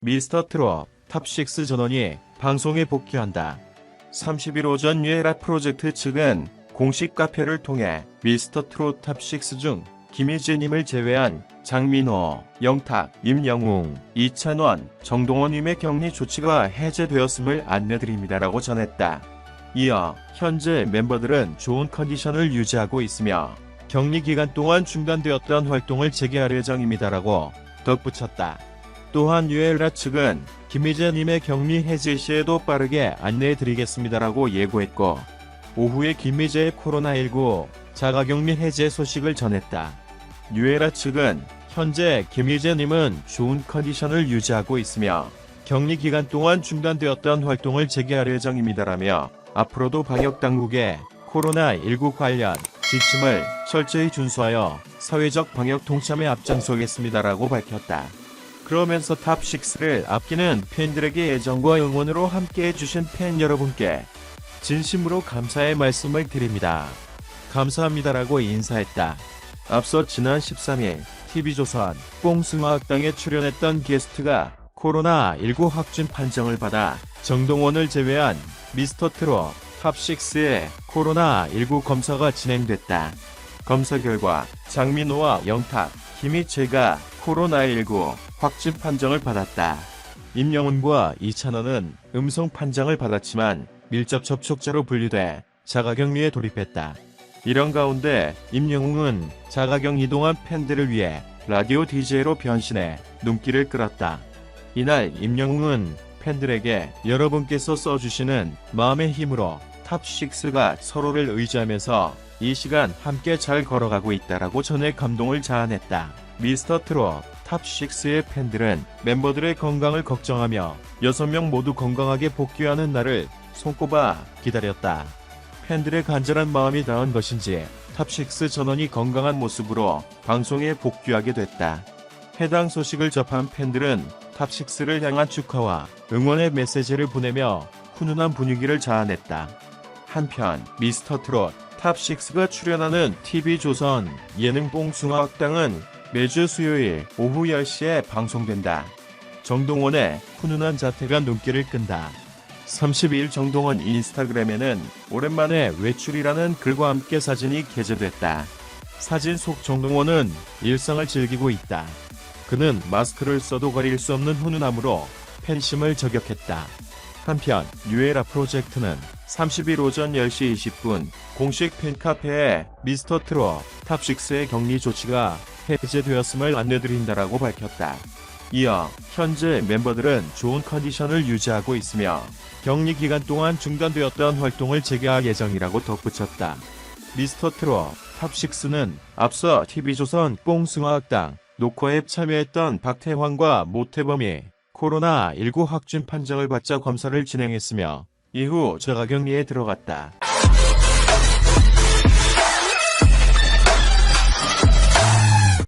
미스터 트롯 탑6 전원이 방송에 복귀한다. 30일 오전 유에라 프로젝트 측은 공식 카페를 통해 미스터 트롯 탑6 중 김희재님을 제외한 장민호, 영탁, 임영웅, 이찬원, 정동원님의 격리 조치가 해제되었음을 안내드립니다라고 전했다. 이어 현재 멤버들은 좋은 컨디션을 유지하고 있으며 격리 기간 동안 중단되었던 활동을 재개할 예정입니다라고 덧붙였다. 또한 유엘라 측은 김희재님의 격리 해제 시에도 빠르게 안내해드리겠습니다라고 예고했고 오후에 김희재의 코로나19 자가격리 해제 소식을 전했다. 유에라 측은 현재 김희재님은 좋은 컨디션을 유지하고 있으며 격리 기간 동안 중단되었던 활동을 재개할 예정입니다라며 앞으로도 방역 당국의 코로나19 관련 지침을 철저히 준수하여 사회적 방역 통참에 앞장서겠습니다라고 밝혔다. 그러면서 탑6를 아끼는 팬들에게 애정과 응원으로 함께 해 주신 팬 여러분께 진심으로 감사의 말씀을 드립니다. 감사합니다라고 인사했다. 앞서 지난 13일 TV조선 뽕숭아학당에 출연했던 게스트가 코로나19 확진 판정을 받아 정동원을 제외한 미스터 트롯 탑6의 코로나19 검사가 진행됐다. 검사 결과 장민호와 영탁, 김희채가 코로나19 확진 판정을 받았다. 임영훈과 이찬원은 음성 판정을 받았지만 밀접 접촉자로 분류돼 자가격리에 돌입했다. 이런 가운데 임영웅은 자가격 이동한 팬들을 위해 라디오 DJ로 변신해 눈길을 끌었다. 이날 임영웅은 팬들에게 여러분께서 써주시는 마음의 힘으로 탑6가 서로를 의지하면서 이 시간 함께 잘 걸어가고 있다라고 전해 감동을 자아냈다. 미스터 트롯 탑6의 팬들은 멤버들의 건강을 걱정하며 6명 모두 건강하게 복귀하는 날을 손꼽아 기다렸다. 팬들의 간절한 마음이 닿은 것인지 탑6 전원이 건강한 모습으로 방송에 복귀하게 됐다. 해당 소식을 접한 팬들은 탑6를 향한 축하와 응원의 메시지를 보내며 훈훈한 분위기를 자아냈다. 한편 미스터 트롯 탑6가 출연하는 TV조선 예능 뽕숭아 학당은 매주 수요일 오후 10시에 방송된다. 정동원의 훈훈한 자태가 눈길을 끈다. 30일 정동원 인스타그램에는 오랜만에 외출이라는 글과 함께 사진이 게재됐다. 사진 속 정동원은 일상을 즐기고 있다. 그는 마스크를 써도 가릴 수 없는 훈훈함으로 팬심을 저격했다. 한편 뉴에라 프로젝트는 30일 오전 10시 20분 공식 팬카페에 미스터 트롯 탑6의 격리 조치가 해제되었음을 안내드린다라고 밝혔다. 이어 현재 멤버들은 좋은 컨디션을 유지하고 있으며 격리 기간 동안 중단되었던 활동을 재개할 예정이라고 덧붙였다. 미스터 트롯 탑6는 앞서 TV조선 뽕숭아학당 녹화에 참여했던 박태환과 모태범이 코로나19 확진 판정을 받자 검사를 진행했으며 이후 자가격리에 들어갔다.